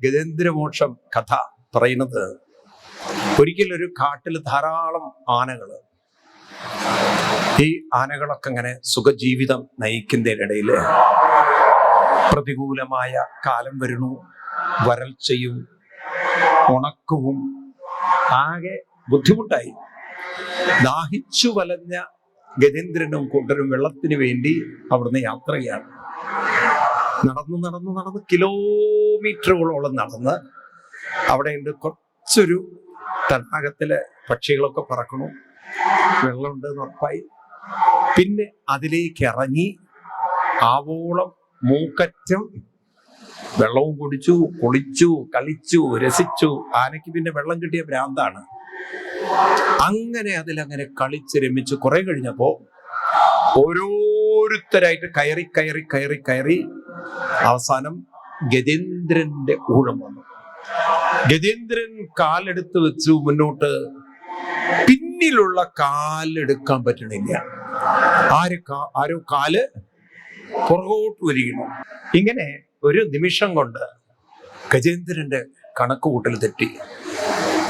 ഗജേന്ദ്രമോക്ഷം കഥ പറയുന്നത് ഒരിക്കലൊരു കാട്ടിൽ ധാരാളം ആനകൾ ഈ ആനകളൊക്കെ ഇങ്ങനെ സുഖജീവിതം നയിക്കുന്നതിനിടയിൽ പ്രതികൂലമായ കാലം വരുന്നു വരൾച്ചയും ഉണക്കവും ആകെ ബുദ്ധിമുട്ടായി. ദാഹിച്ചു വലഞ്ഞ ഗജേന്ദ്രനും കൂട്ടരും വെള്ളത്തിന് വേണ്ടി അവിടുന്ന് യാത്ര ചെയ്യാണ് നടന്നു നടന്ന് നടന്ന് കിലോമീറ്ററുകളോളം നടന്ന് അവിടെയുണ്ട്. കുറച്ചൊരു തടാകത്തിലെ പക്ഷികളൊക്കെ പറക്കണു. വെള്ളമുണ്ട് ഉറപ്പായി. പിന്നെ അതിലേക്ക് ഇറങ്ങി ആവോളം മൂക്കറ്റം വെള്ളവും കുടിച്ചു കുളിച്ചു കളിച്ചു രസിച്ചു. ആനയ്ക്ക് പിന്നെ വെള്ളം കിട്ടിയ ഭ്രാന്താണ്. അങ്ങനെ അതിലങ്ങനെ കളിച്ച് രമിച്ച് കുറെ കഴിഞ്ഞപ്പോ ഓരോരുത്തരായിട്ട് കയറി കയറി കയറി കയറി അവസാനം ഗജേന്ദ്രന്റെ ഊഴം വന്നു. ഗജേന്ദ്രൻ കാലെടുത്ത് വെച്ചു മുന്നോട്ട്. പിന്നിലുള്ള കാലെടുക്കാൻ പറ്റണില്ല. ആര് ആരോ കാൽ പുറകോട്ട് വരികയാണ് ഇങ്ങനെ ഒരു നിമിഷം കൊണ്ട് ഗജേന്ദ്രന്റെ കണക്ക് കൂട്ടൽ തെറ്റി.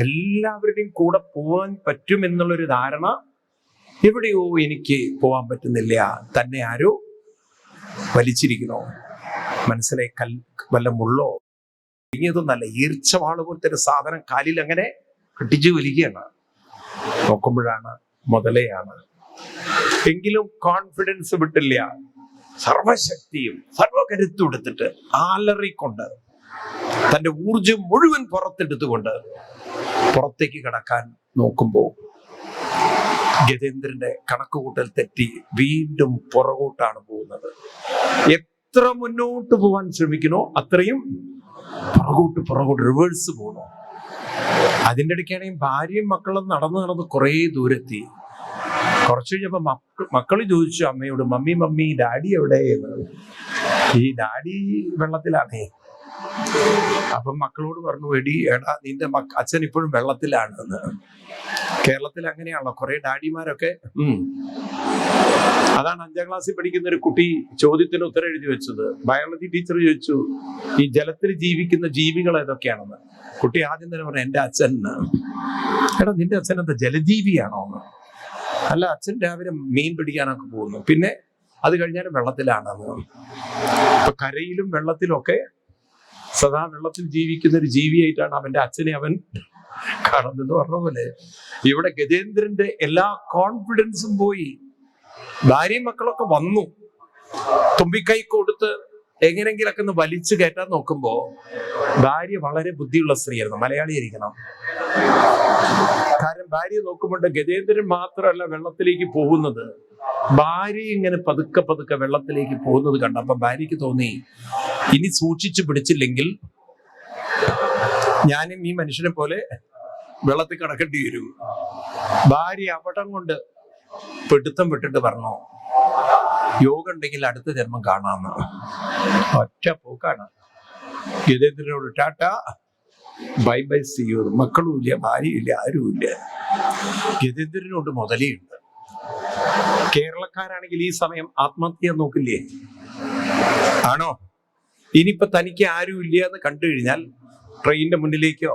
എല്ലാവരുടെയും കൂടെ പോവാൻ പറ്റുമെന്നുള്ളൊരു ധാരണ എവിടെയോ എനിക്ക് പോവാൻ പറ്റുന്നില്ല. തന്നെ ആരോ വലിച്ചിരിക്കണോ മനസ്സിലെ കൽ വല്ല മുള്ളോ ഇനിയതൊന്നല്ല ഈർച്ചവാൾ പോലത്തെ ഒരു സാധനം കാലിൽ അങ്ങനെ കെട്ടിച്ചു വലിക്കുകയാണ്. നോക്കുമ്പോഴാണ് മുതലയാണ്. എങ്കിലും കോൺഫിഡൻസ് വിട്ടില്ല. സർവശക്തിയും സർവകരുത്തും എടുത്തിട്ട് ആലറിക്കൊണ്ട് തന്റെ ഊർജം മുഴുവൻ പുറത്തെടുത്തുകൊണ്ട് പുറത്തേക്ക് കടക്കാൻ നോക്കുമ്പോൾ ഗജേന്ദ്രന്റെ കണക്കുകൂട്ടൽ തെറ്റി വീണ്ടും പുറകോട്ടാണ് പോകുന്നത്. എത്ര മുന്നോട്ട് പോകാൻ ശ്രമിക്കണോ അത്രയും പുറകോട്ട് പുറകോട്ട് റിവേഴ്സ് പോകണോ അതിന്റെ ഇടയ്ക്കാണെങ്കിൽ ഭാര്യയും മക്കളും നടന്ന് നടന്ന് കുറേ ദൂരെത്തി. കുറച്ച് കഴിഞ്ഞപ്പോ മക്ക മക്കൾ ചോദിച്ചു അമ്മയോട് മമ്മി മമ്മി ഡാഡി എവിടെ? എന്ന്. ഈ ഡാഡി വെള്ളത്തിലാണേ. അപ്പം മക്കളോട് പറഞ്ഞു എടി എടാ നിന്റെ മക്ക അച്ഛൻ ഇപ്പോഴും വെള്ളത്തിലാണെന്ന് കേരളത്തിൽ അങ്ങനെയാണല്ലോ കുറെ ഡാഡിമാരൊക്കെ. അതാണ് അഞ്ചാം ക്ലാസ്സിൽ പഠിക്കുന്ന ഒരു കുട്ടി ചോദ്യത്തിന് ഉത്തരം എഴുതി വെച്ചത്. ബയോളജി ടീച്ചർ ചോദിച്ചു ഈ ജലത്തിൽ ജീവിക്കുന്ന ജീവികൾ ഏതൊക്കെയാണെന്ന്? കുട്ടി ആദ്യം തന്നെ പറഞ്ഞു എന്റെ അച്ഛൻ. എടാ നിന്റെ അച്ഛൻ എന്താ ജലജീവിയാണോ? എന്ന് അല്ല അച്ഛൻ രാവിലെ മീൻ പിടിക്കാനൊക്കെ പോകുന്നു. പിന്നെ അത് കഴിഞ്ഞാൽ വെള്ളത്തിലാണെന്ന്. ഇപ്പൊ കരയിലും വെള്ളത്തിലൊക്കെ സദാ വെള്ളത്തിൽ ജീവിക്കുന്ന ഒരു ജീവിയായിട്ടാണ് അവന്റെ അച്ഛനെ അവൻ കാണുന്നത് പറഞ്ഞ പോലെ. ഇവിടെ ഗജേന്ദ്രന്റെ എല്ലാ കോൺഫിഡൻസും പോയി. ഭാര്യയും മക്കളൊക്കെ വന്നു. തുമ്പിക്കൈ കൊടുത്ത് എങ്ങനെങ്കിലൊക്കെ ഒന്ന് വലിച്ചു കയറ്റാൻ നോക്കുമ്പോ ഭാര്യ വളരെ ബുദ്ധിയുള്ള സ്ത്രീയായിരുന്നു. മലയാളിയായിരിക്കണം കാരണം ഭാര്യ നോക്കുമ്പോൾ ഗജേന്ദ്രൻ മാത്രമല്ല വെള്ളത്തിലേക്ക് പോകുന്നത്. ഭാര്യ ഇങ്ങനെ പതുക്കെ പതുക്കെ വെള്ളത്തിലേക്ക് പോകുന്നത് കണ്ടപ്പോ ഭാര്യയ്ക്ക് തോന്നി ഇനി സൂക്ഷിച്ചു പിടിച്ചില്ലെങ്കിൽ ഞാനും ഈ മനുഷ്യനെ പോലെ വെള്ളത്തിൽ കിടക്കേണ്ടി വരും. ഭാര്യ അപടം കൊണ്ട് പിടുത്തം വിട്ടിട്ട് പറഞ്ഞു? യോഗ ഉണ്ടെങ്കിൽ അടുത്ത ജന്മം കാണാമെന്ന് ഒറ്റ പോക്കാണ്. ഗജേന്ദ്രനോട് ടാറ്റ ബൈ ബൈ സിയൂർ മക്കളും ഇല്ല ഭാര്യയില്ല ആരുമില്ല. ഗജേന്ദ്രനോട് മുതലിയുണ്ട്. കേരളക്കാരാണെങ്കിൽ ഈ സമയം ആത്മഹത്യ നോക്കില്ലേ? ആണോ? ഇനിയിപ്പോ തനിക്ക് ആരും ഇല്ല എന്ന് കണ്ടു കഴിഞ്ഞാൽ ട്രെയിനിന്റെ മുന്നിലേക്കോ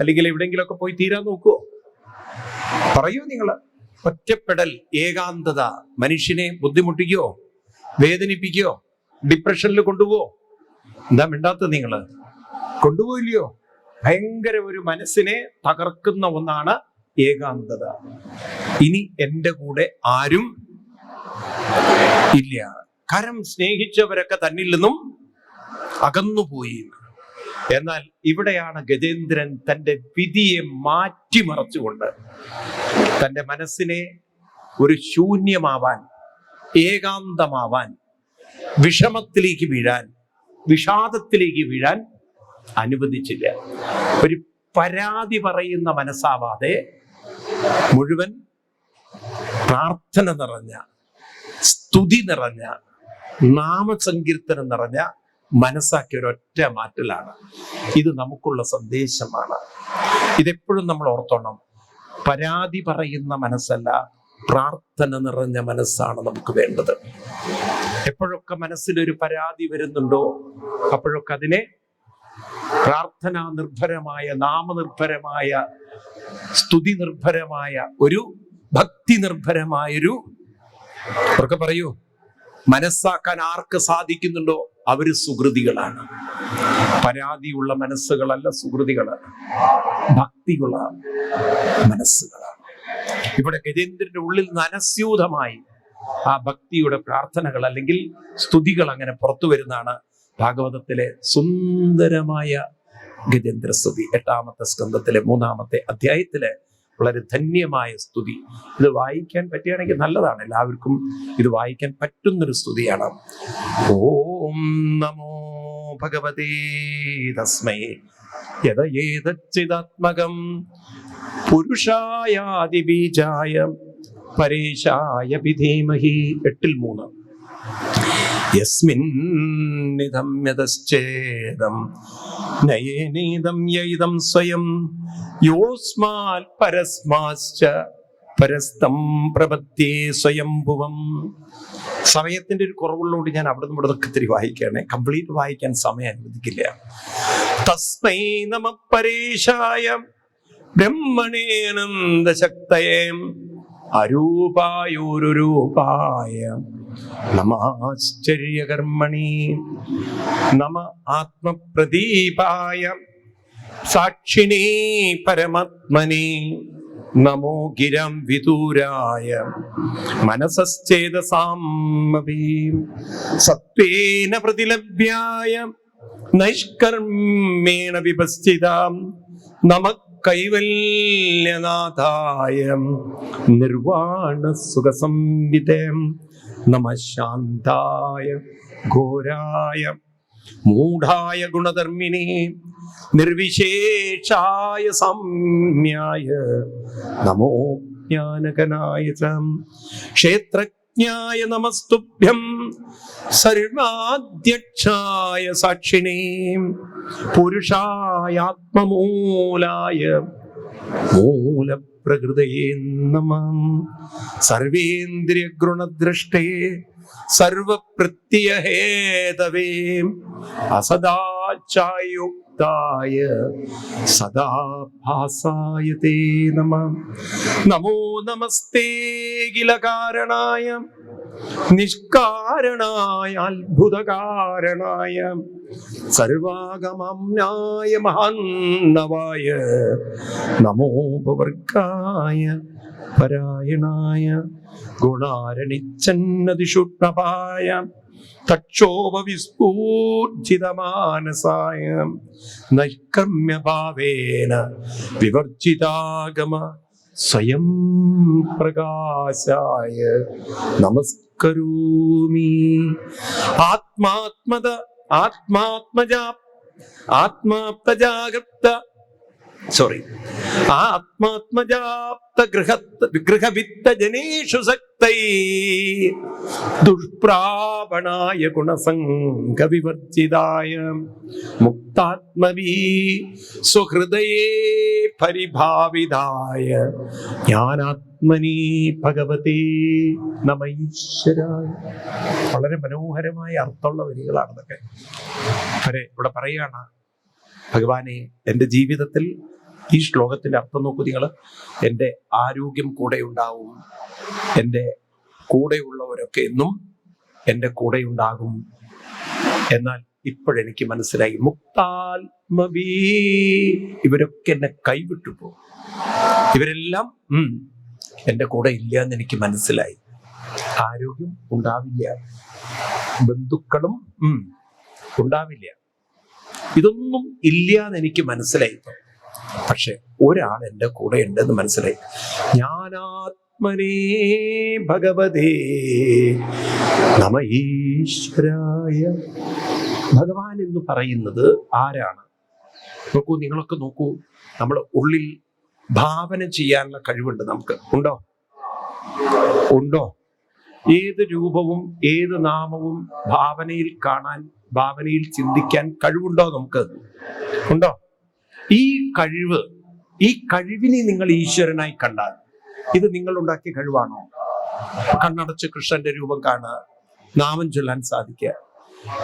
അല്ലെങ്കിൽ എവിടെയെങ്കിലുമൊക്കെ പോയി തീരാൻ നോക്കുവോ? പറയൂ നിങ്ങൾ. ഒറ്റപ്പെടൽ ഏകാന്തത മനുഷ്യനെ ബുദ്ധിമുട്ടിക്കോ? വേദനിപ്പിക്കോ? ഡിപ്രഷനിൽ കൊണ്ടുപോവോ? എന്താ മിണ്ടാത്ത നിങ്ങൾ? കൊണ്ടുപോയില്ലയോ? ഭയങ്കര ഒരു മനസ്സിനെ തകർക്കുന്ന ഒന്നാണ് ഏകാന്തത. ഇനി എന്റെ കൂടെ ആരും ഇല്ല. കരം സ്നേഹിച്ചവരൊക്കെ തന്നിൽ നിന്നും അകന്നുപോയി എന്നാൽ ഇവിടെയാണ് ഗജേന്ദ്രൻ തന്റെ വിധിയെ മാറ്റിമറച്ചുകൊണ്ട് തന്റെ മനസ്സിനെ ഒരു ശൂന്യമാവാൻ ഏകാന്തമാവാൻ വിഷമത്തിലേക്ക് വീഴാൻ വിഷാദത്തിലേക്ക് വീഴാൻ അനുവദിച്ചില്ല. ഒരു പരാതി പറയുന്ന മനസ്സാവാതെ മുഴുവൻ പ്രാർത്ഥന നിറഞ്ഞ സ്തുതി നിറഞ്ഞ നാമസങ്കീർത്തനം നിറഞ്ഞ മനസ്സാക്കിയ ഒരൊറ്റ മാറ്റലാണ്. ഇത് നമുക്കുള്ള സന്ദേശമാണ്. ഇതെപ്പോഴും നമ്മൾ ഓർത്തോണം. പരാതി പറയുന്ന മനസ്സല്ല പ്രാർത്ഥന നിറഞ്ഞ മനസ്സാണ് നമുക്ക് വേണ്ടത്. എപ്പോഴൊക്കെ മനസ്സിലൊരു പരാതി വരുന്നുണ്ടോ അപ്പോഴൊക്കെ അതിനെ പ്രാർത്ഥനാ നിർഭരമായ നാമനിർഭരമായ സ്തുതി നിർഭരമായ ഒരു ഭക്തി നിർഭരമായൊരു പറയൂ മനസ്സാക്കാൻ ആർക്ക് സാധിക്കുന്നുണ്ടോ? അവർ സുഹൃതികളാണ്. പരാതിയുള്ള മനസ്സുകളല്ല സുഹൃതികളാണ് ഭക്തിയുള്ള മനസ്സുകളാണ്. ഇവിടെ ഗജേന്ദ്രന്റെ ഉള്ളിൽ നനസ്യൂതമായി ആ ഭക്തിയുടെ പ്രാർത്ഥനകൾ അല്ലെങ്കിൽ സ്തുതികൾ അങ്ങനെ പുറത്തു വരുന്നതാണ് ഭാഗവതത്തിലെ സുന്ദരമായ ഗജേന്ദ്ര സ്തുതി എട്ടാമത്തെ സ്കന്ധത്തിലെ മൂന്നാമത്തെ അധ്യായത്തിലെ വളരെ ധന്യമായ സ്തുതി. ഇത് വായിക്കാൻ പറ്റുകയാണെങ്കിൽ നല്ലതാണ്. എല്ലാവർക്കും ഇത് വായിക്കാൻ പറ്റുന്നൊരു സ്തുതിയാണ്. ഓം നമോ ഭഗവതേ പുരുഷായാദിബീജായ പരേശായ വിധീമഹി. എട്ടിൽ മൂന്ന്. നയേനീതം യൈതം സ്വയം യോസ്മാൽ പരസ്മാശ്ച പരസ്തം പ്രപത്യേ സ്വയംഭുവം സമയത്തിന്റെ ഒരു കുറവുള്ളതുകൊണ്ട് ഞാൻ അവിടെ നിന്ന് ഇവിടെ ഇത്തിരി വായിക്കുകയാണ്. കംപ്ലീറ്റ് വായിക്കാൻ സമയം അനുവദിക്കില്ല. തസ്മൈ നമ പരേശായ ബ്രഹ്മണേനന്ദശക്തയേ. അരൂപായൂരുരൂപായ. നമാശ്ചര്യകർമ്മണി നമ ആത്മപ്രദീപായ. സാക്ഷിണേ പരമാത്മനി. നമോ ഗിരം വിദൂരായ. മനസശ്ചേതസാമപി സത്വേന പ്രതിലഭ്യായ. നൈഷ്കർമ്മേണ വിപസ്ഥിതാം നമ കൈവല്യനാഥായ. നിർവാണ സുഖസംവിധം. നമ ശാന്തായ ഘോരായ മൂഢായ ഗുണധർമ്മിനെ നിർവിശേഷായ സമ്യായ നമോ ജ്ഞാനകനായ ക്ഷേത്ര ജ്ഞായ നമസ്തുഭ്യം സർവാധ്യക്ഷായ സാക്ഷിണേ പുരുഷായ ആത്മമൂലായ മൂലപ്രകൃതയേ നമ. സർവേന്ദ്രിയ ഗുണദൃഷ്ടേ സർവപ്രത്യഹേതവേ. അസദാചായുക്തായ സദാ ഭാസായ നമ. നമോ നമസ്തേ കിലകാരണായ. നിഷ്കാരണായ അത്ഭുതകാരണായ സർവാഗമമ്നായ മഹാന്നവായ നമോപവർഗായ പരായണായ ഗുണാരണിച്ചന്നതിഷുഷ്ണപായ തക്ഷോഭവിസ്ഫൂർജിതമാനസായ നൈഷ്കർമ്മ്യഭാവേന വിവർജിതാഗമ സ്വയം പ്രകാശായ നമസ്കരോമി. ആത്മാത്മത ആത്മാത്മജ ആത്മാപ്തജാഗൃപ്ത സോറി ആ ആത്മാത്മജാപ്ത ഗൃഹ ഗൃഹവിത്ത ജനേഷു സക്തൈ. ദുഷ്പ്രാപണായ ഗുണസംഗവിവർജിതായ മുക്താത്മവീ സുഹൃദയേ പരിഭാവിതായ ജ്ഞാനാത്മനി ഭഗവതി നമൈശ്വര വളരെ മനോഹരമായ അർത്ഥമുള്ള വരികളാണ് ഇതൊക്കെ. അവരെ ഇവിടെ പറയുകയാണ് ഭഗവാനെ എന്റെ ജീവിതത്തിൽ ഈ ശ്ലോകത്തിന്റെ അർത്ഥം നോക്കൂ നിങ്ങൾ എന്റെ ആരോഗ്യം കൂടെ ഉണ്ടാവും എന്റെ കൂടെയുള്ളവരൊക്കെ എന്നും എന്റെ കൂടെ ഉണ്ടാകും എന്നാൽ ഇപ്പോഴെനിക്ക് മനസ്സിലായി മുക്താത്മവീ ഇവരൊക്കെ എന്നെ കൈവിട്ടു പോകും. ഇവരെല്ലാം ഉം, എന്റെ കൂടെ ഇല്ല എന്ന് എനിക്ക് മനസ്സിലായി. ആരോഗ്യം ഉണ്ടാവില്ല. ബന്ധുക്കളും ഉം, ഉണ്ടാവില്ല. ഇതൊന്നും ഇല്ല എന്ന് എനിക്ക് മനസ്സിലായി. പക്ഷെ ഒരാൾ എന്റെ കൂടെ ഉണ്ടെന്ന് മനസ്സിലായി. ജ്ഞാനാത്മനേ ഭഗവതേ നമ ഈശ്വരായ ഭഗവാൻ എന്ന് പറയുന്നത് ആരാണ്? നോക്കൂ നിങ്ങളൊക്കെ നോക്കൂ നമ്മൾ ഉള്ളിൽ ഭാവന ചെയ്യാനുള്ള കഴിവുണ്ട് നമുക്ക്. ഉണ്ടോ? ഉണ്ടോ? ഏത് രൂപവും ഏത് നാമവും ഭാവനയിൽ കാണാൻ ഭാവനയിൽ ചിന്തിക്കാൻ കഴിവുണ്ടോ നമുക്ക്? ഉണ്ടോ? ഈ കഴിവ് ഈ കഴിവിനെ നിങ്ങൾ ഈശ്വരനായി കണ്ടാൽ ഇത് നിങ്ങൾ ഉണ്ടാക്കിയ കഴിവാണോ? കണ്ണടച്ച് കൃഷ്ണന്റെ രൂപം കാണുക നാമം ചൊല്ലാൻ സാധിക്കുക.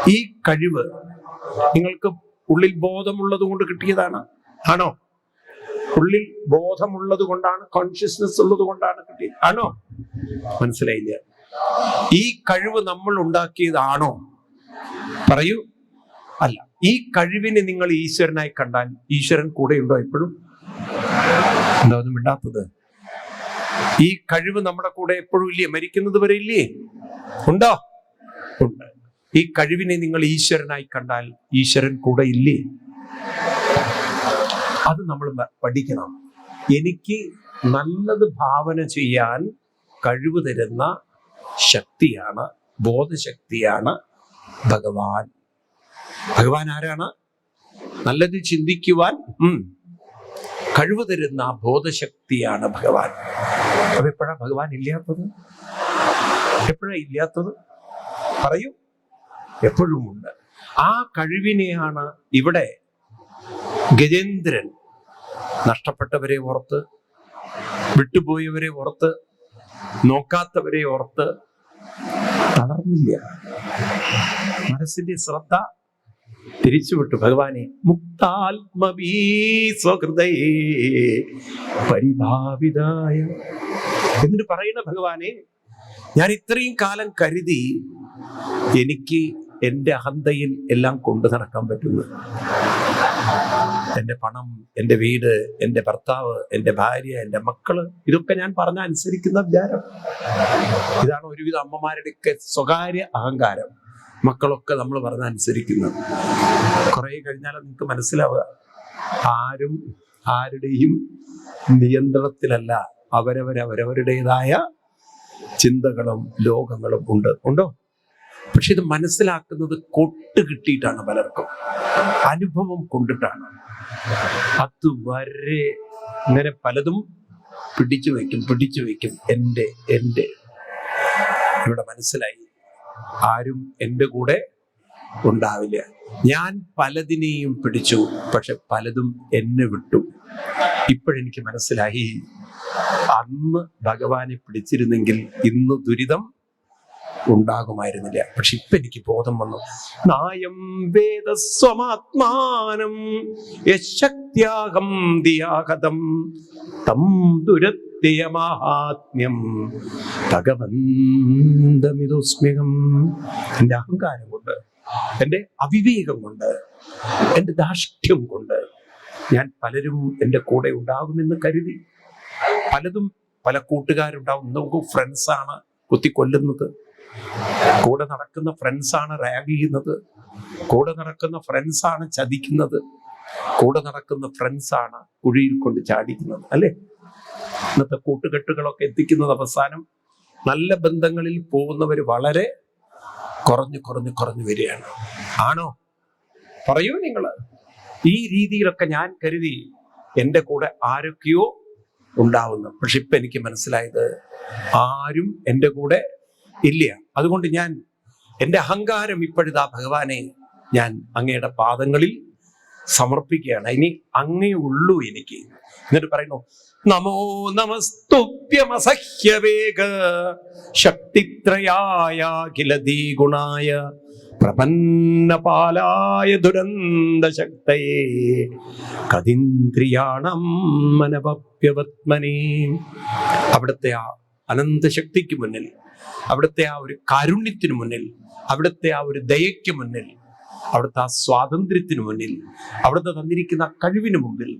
ഈ കഴിവ് നിങ്ങൾക്ക് ഉള്ളിൽ ബോധമുള്ളത് കൊണ്ട് കിട്ടിയതാണ്. ആണോ? ഉള്ളിൽ ബോധമുള്ളത് കൊണ്ടാണ് കോൺഷ്യസ്നെസ് ഉള്ളത് കൊണ്ടാണ് കിട്ടിയത് ആണോ? മനസ്സിലായില്ല? ഈ കഴിവ് നമ്മൾ ഉണ്ടാക്കിയതാണോ? പറയൂ. അല്ല. ഈ കഴിവിനെ നിങ്ങൾ ഈശ്വരനായി കണ്ടാൽ ഈശ്വരൻ കൂടെയുണ്ടോ എപ്പോഴും? എന്താ ഒന്നും മിണ്ടാത്തത്? ഈ കഴിവ് നമ്മുടെ കൂടെ എപ്പോഴും ഇല്ലേ? മരിക്കുന്നത് വരെ ഇല്ലേ? ഉണ്ടോ? ഉണ്ട്. ഈ കഴിവിനെ നിങ്ങൾ ഈശ്വരനായി കണ്ടാൽ ഈശ്വരൻ കൂടെ ഇല്ലേ? അത് നമ്മൾ പഠിക്കണം. എനിക്ക് നല്ലത് ഭാവന ചെയ്യാൻ കഴിവ് തരുന്ന ശക്തിയാണ് ബോധശക്തിയാണ് ഭഗവാൻ. ഭഗവാൻ ആരാണ്? നല്ലത് ചിന്തിക്കുവാൻ കഴിവ് തരുന്ന ബോധശക്തിയാണ് ഭഗവാൻ. അപ്പൊ എപ്പോഴാ ഭഗവാൻ ഇല്ലാത്തത്? എപ്പോഴാ ഇല്ലാത്തത്? പറയൂ. എപ്പോഴും ഉണ്ട്. ആ കഴിവിനെയാണ് ഇവിടെ ഗജേന്ദ്രൻ നഷ്ടപ്പെട്ടവരെ ഓർത്ത് വിട്ടുപോയവരെ ഓർത്ത് നോക്കാത്തവരെ ഓർത്ത് തളർന്നില്ല. മനസ്സിന്റെ ശ്രദ്ധ തിരിച്ചുവിട്ടു. ഭഗവാനെ മുക്താത്മബീ സ്വഹൃദയേ പരിഭാവിതായ എന്നിട്ട് പറയുന്ന ഭഗവാനെ ഞാൻ ഇത്രയും കാലം കരുതി എനിക്ക് എന്റെ അഹന്തയിൽ എല്ലാം കൊണ്ടു നടക്കാൻ പറ്റുന്നു. എന്റെ പണം എന്റെ വീട് എന്റെ ഭർത്താവ് എന്റെ ഭാര്യ എന്റെ മക്കൾ ഇതൊക്കെ ഞാൻ പറഞ്ഞ അനുസരിക്കുന്ന വിചാരം. ഇതാണ് ഒരുവിധ അമ്മമാരുടെയൊക്കെ സ്വകാര്യ അഹങ്കാരം. മക്കളൊക്കെ നമ്മൾ പറഞ്ഞ അനുസരിക്കുന്നത്. കുറെ കഴിഞ്ഞാൽ നിങ്ങൾക്ക് മനസ്സിലാവുക. ആരും ആരുടെയും നിയന്ത്രണത്തിലല്ല. അവരവരവരവരുടേതായ ചിന്തകളും ലോകങ്ങളും ഉണ്ട്. ഉണ്ടോ? പക്ഷെ ഇത് മനസ്സിലാക്കുന്നത് കൊട്ട് കിട്ടിയിട്ടാണ് പലർക്കും. അനുഭവം കൊണ്ടിട്ടാണ്. അതുവരെ ഇങ്ങനെ പലതും പിടിച്ചു വയ്ക്കും പിടിച്ചു വയ്ക്കും. എന്റെ എന്റെ. ഇവിടെ മനസ്സിലായി. ആരും എന്റെ കൂടെ ഉണ്ടാവില്ല. ഞാൻ പലതിനെയും പിടിച്ചു പക്ഷെ പലതും എന്നെ വിട്ടു. ഇപ്പോഴെനിക്ക് മനസ്സിലായി അന്ന് ഭഗവാനെ പിടിച്ചിരുന്നെങ്കിൽ ഇന്ന് ദുരിതം ഉണ്ടാകുമായിരുന്നില്ല. പക്ഷെ ഇപ്പൊ എനിക്ക് ബോധം വന്നു. നായം വേദസ്വമാത്മാനം യശക്തിയാകം ദിയാഹതം തം ദുരത്യയ മാഹാത്മ്യം ഭഗവന്തമിതോസ്മ്യകം എന്റെ അഹങ്കാരം കൊണ്ട് എന്റെ അവിവേകം കൊണ്ട് എന്റെ ദാഷ്ട്യം കൊണ്ട് ഞാൻ പലരും എന്റെ കൂടെ ഉണ്ടാകുമെന്ന് കരുതി. പലതും പല കൂട്ടുകാരുണ്ടാവും. നമുക്ക് ഫ്രണ്ട്സാണ് കുത്തിക്കൊല്ലുന്നത്. കൂടെ നടക്കുന്ന ഫ്രണ്ട്സാണ് റാഗ് ചെയ്യുന്നത്. കൂടെ നടക്കുന്ന ഫ്രണ്ട്സാണ് ചതിക്കുന്നത്. കൂടെ നടക്കുന്ന ഫ്രണ്ട്സാണ് കുഴിയിൽ കൊണ്ട് ചാടിക്കുന്നത് അല്ലേ? ഇന്നത്തെ കൂട്ടുകെട്ടുകളൊക്കെ എത്തിക്കുന്നത് അവസാനം നല്ല ബന്ധങ്ങളിൽ പോകുന്നവർ വളരെ കുറഞ്ഞു കുറഞ്ഞു കുറഞ്ഞു വരികയാണ്. ആണോ? പറയൂ നിങ്ങൾ ഈ രീതിയിലൊക്കെ ഞാൻ കരുതി എന്റെ കൂടെ ആരൊക്കെയോ ഉണ്ടാവുന്നു. പക്ഷെ ഇപ്പം എനിക്ക് മനസ്സിലായത് ആരും എന്റെ കൂടെ ഇല്ല. അതുകൊണ്ട് ഞാൻ എന്റെ അഹങ്കാരം ഇപ്പോഴിതാ ഭഗവാനെ ഞാൻ അങ്ങയുടെ പാദങ്ങളിൽ സമർപ്പിക്കുകയാണ്. ഇനി അങ്ങേ ഉള്ളൂ എനിക്ക്. എന്നിട്ട് പറയുന്നു നമോ നമസ്തുഭ്യമസഹ്യവേഗ ശക്തിത്രയായ കിലതീ ഗുണായ പ്രപന്നപാലായ ദുരന്ത ശക്തയേ കതിന്ദ്രിയാണം മനപപ്യവത്മനേ അവിടുത്തെ ആ അനന്തശക്തിക്ക് മുന്നിൽ അവിടുത്തെ ആ ഒരു കാരുണ്യത്തിന് മുന്നിൽ അവിടുത്തെ ആ ഒരു ദയയ്ക്ക് മുന്നിൽ അവിടുത്തെ ആ സ്വാതന്ത്ര്യത്തിന് മുന്നിൽ അവിടുത്തെ തന്നിരിക്കുന്ന കഴിവിന് മുമ്പിൽ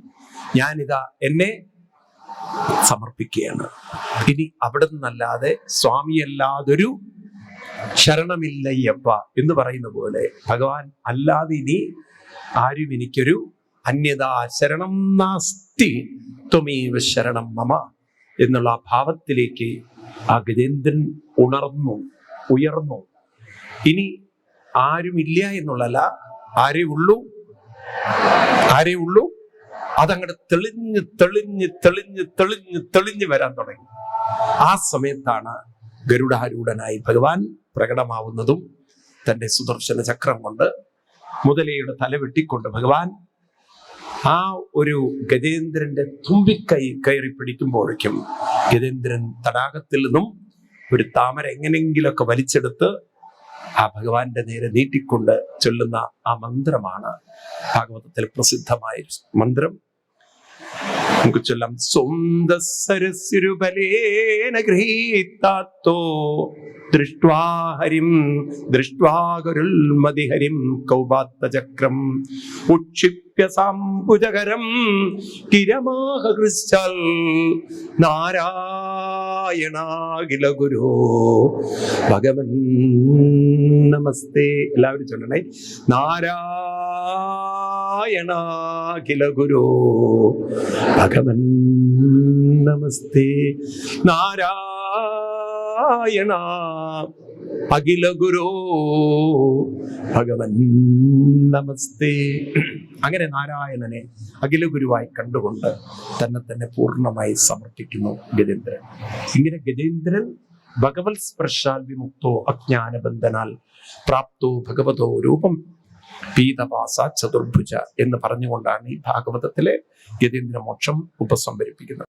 ഞാനിതാ എന്നെ സമർപ്പിക്കുകയാണ്. ഇനി അവിടെ നിന്നല്ലാതെ സ്വാമിയല്ലാതൊരു ശരണമില്ലയ്യപ്പ എന്ന് പറയുന്ന പോലെ ഭഗവാൻ അല്ലാതെ ഇനി ആരും എനിക്കൊരു അന്യതാ ശരണം നാസ്തി ത്വമേവ ശരണം മമ എന്നുള്ള ആ ഭാവത്തിലേക്ക് ആ ഗജേന്ദ്രൻ ഉണർന്നു ഉയർന്നു. ഇനി ആരുമില്ല എന്നുള്ളല്ല ആരേ ഉള്ളൂ ആരേ ഉള്ളൂ അതങ്ങോട്ട് തെളിഞ്ഞ് തെളിഞ്ഞ് തെളിഞ്ഞ് തെളിഞ്ഞ് തെളിഞ്ഞ് വരാൻ തുടങ്ങി. ആ സമയത്താണ് ഗരുഡാരൂഢനായി ഭഗവാൻ പ്രകടമാവുന്നതും തന്റെ സുദർശന ചക്രം കൊണ്ട് മുതലയുടെ തല വെട്ടിക്കൊണ്ട് ഭഗവാൻ ആ ഒരു ഗജേന്ദ്രന്റെ തുമ്പിക്കൈ കയറി പിടിക്കുമ്പോഴേക്കും ഗജേന്ദ്രൻ തടാകത്തിൽ നിന്നും ഒരു താമര എങ്ങനെങ്കിലൊക്കെ വലിച്ചെടുത്ത് ആ ഭഗവാന്റെ നേരെ നീട്ടിക്കൊണ്ട് ചൊല്ലുന്ന ആ മന്ത്രമാണ് ഭാഗവതത്തിൽ പ്രസിദ്ധമായ മന്ത്രം. നമുക്ക് ചൊല്ലാം. സ്വന്ത സരസ്വരുബലേന ഗൃഹീതാത്തോ ദൃഷ്ട്വാ ഹരിം കൗപാത്തചക്രം ഉക്ഷിപ്യ സാംബുജകരം കിരമാഹൃശ്ചൽ നാരായണാഖില ഗുരു. ഭഗവൻ നമസ്തേ. എല്ലാവരും ചൊല്ലണേ. നാരായണാഖില ഗുരു. ഭഗവൻ നമസ്തേ. നാരായണ. അഖില ഗുരു. ഭഗവൻ നമസ്തേ. അങ്ങനെ നാരായണനെ അഖില ഗുരുവായി കണ്ടുകൊണ്ട് തന്നെ തന്നെ പൂർണമായി സമർപ്പിക്കുന്നു ഗജേന്ദ്രൻ. ഇങ്ങനെ ഗജേന്ദ്രൻ ഭഗവത് സ്പർശാൽ വിമുക്തോ അജ്ഞാനബന്ധനാൽ പ്രാപ്തോ ഭഗവതോ രൂപം പീതവാസ ചതുർഭുജ എന്ന് പറഞ്ഞുകൊണ്ടാണ് ഈ ഭാഗവതത്തിലെ ഗജേന്ദ്ര മോക്ഷം ഉപസംഹരിപ്പിക്കുന്നത്.